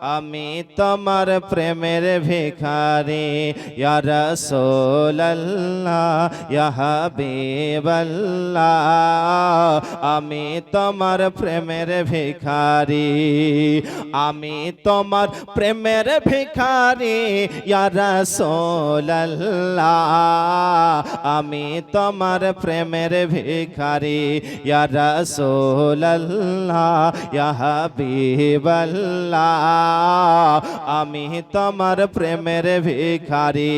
আমি তোমার প্রেমের ভিখারি, ইয়া রাসূলুল্লাহ, ইয়া হাবিবাল্লাহ। আমি তোমার প্রেমের ভিখারি, আমি তোমার প্রেমের ভিখারি, ইয়া রাসূলুল্লাহ। আমি তোমার প্রেমের ভিখারি, ইয়া রাসূলুল্লাহ, ইয়া হাবিবাল্লাহ। আমি তোমার প্রেমের ভিখারি।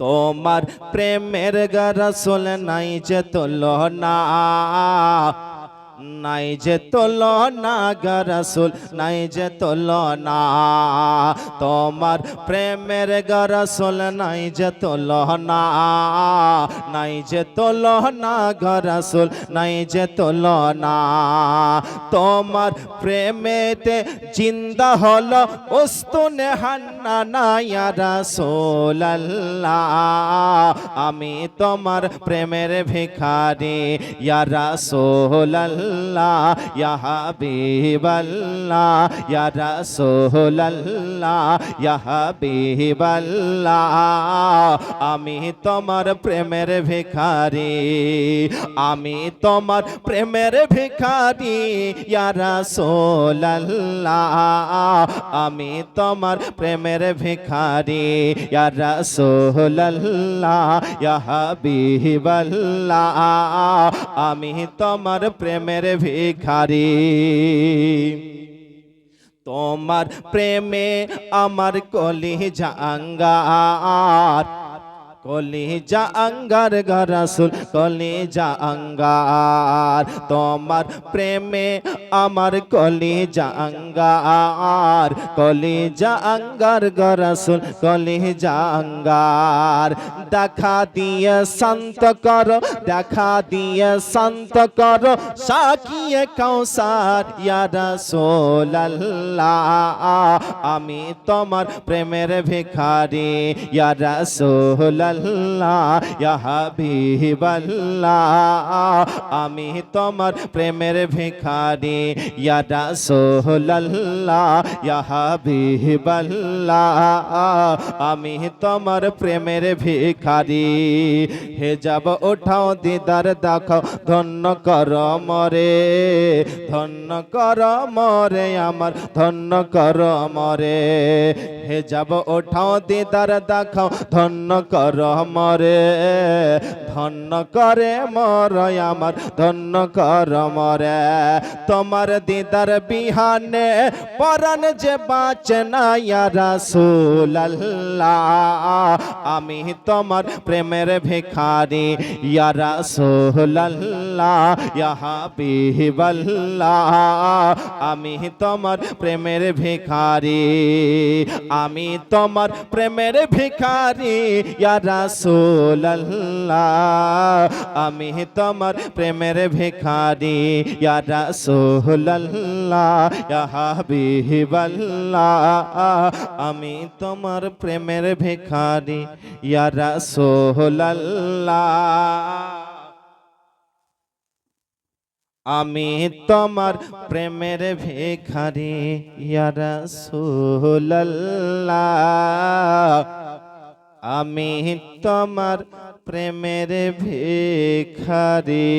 তোমার প্রেমের গরসুল নাই যে তুলনা। নাই যে তুলনা গরসুল নাই যে তোল না। তোমার প্রেমের গরসুল নাই যে তুলনা নাই যে তুলনা গরসুল নাই যে তোল না। তোমার প্রেমেতে জিন্দা হলো উস্তুনে হান্না রাসূলুল্লাহ আমি তোমার প্রেমের ভিখারি, ইয়া রাসূলুল্লাহ ইয়া হাবিবাল্লাহ ইয়া রাসূলুল্লাহ ইয়া হাবিবাল্লাহ আমি তোমার প্রেমের ভিখারি আমি তোমার প্রেমের ভিখারি ইয়া রাসূলুল্লাহ আমি তোমার প্রেমের ভিখারি ইয়া রাসূলুল্লাহ ইয়া হাবিবাল্লাহ আমি তোমার প্রেমের ভিখারি। তোমার প্রেমে আমার কলি জাঙ্গার কলি যা আঙ্গার গরসুল কলি যা আঙ্গার। তোমার প্রেমে আমার কলি যা আঙ্গার কলি যা আঙ্গার গরসুল কলি যা আঙ্গার। দেখা দিয়ে শান্ত করো, দেখা দিয়ে শান্ত করো। সাকিয়ে কৌসার ইয়া রাসূলুল্লাহ, আমি তোমার প্রেমের ভিখারি, ইয়া রাসূলুল্লাহ, ইয়া হাবিবাল্লাহ, আমি তোমার প্রেমের ভিখারি, ইয়া রাসূলুল্লাহ, ইয়া হাবিবাল্লাহ, আমি তোমার প্রেমের ভিখারি হে যাব দিদার দেখাও ধন্য কর মরে, ধন্য কর মরে আমার, ধন্য কর মরে। হে যাব দিদার দেখাও ধন্য কর মরে, ধন্য করে মর আমার, ধন্য কর মরে। তোমার দিদার বিহানে পরাণ যে বাঁচে না ইয়া রাসূলুল্লাহ। আমি তোমার প্রেমের ভিখারি। ইয়া রাসূলুল্লাহ ইয়া হাবিবাল্লাহ। আমি তোমার প্রেমের ভিখারি, আমি তোমার প্রেমের ভিখারি রাসূলুল্লাহ। আমি তোমার প্রেমের ভিখারি হাবিবাল্লাহ। আমি তোমার প্রেমের ভিখারি, ইয়া রাসূলুল্লাহ। আমি তোমার প্রেমের ভিখারি ইয়ারসুল্লাহ আমি তোমার প্রেমের ভিখারি।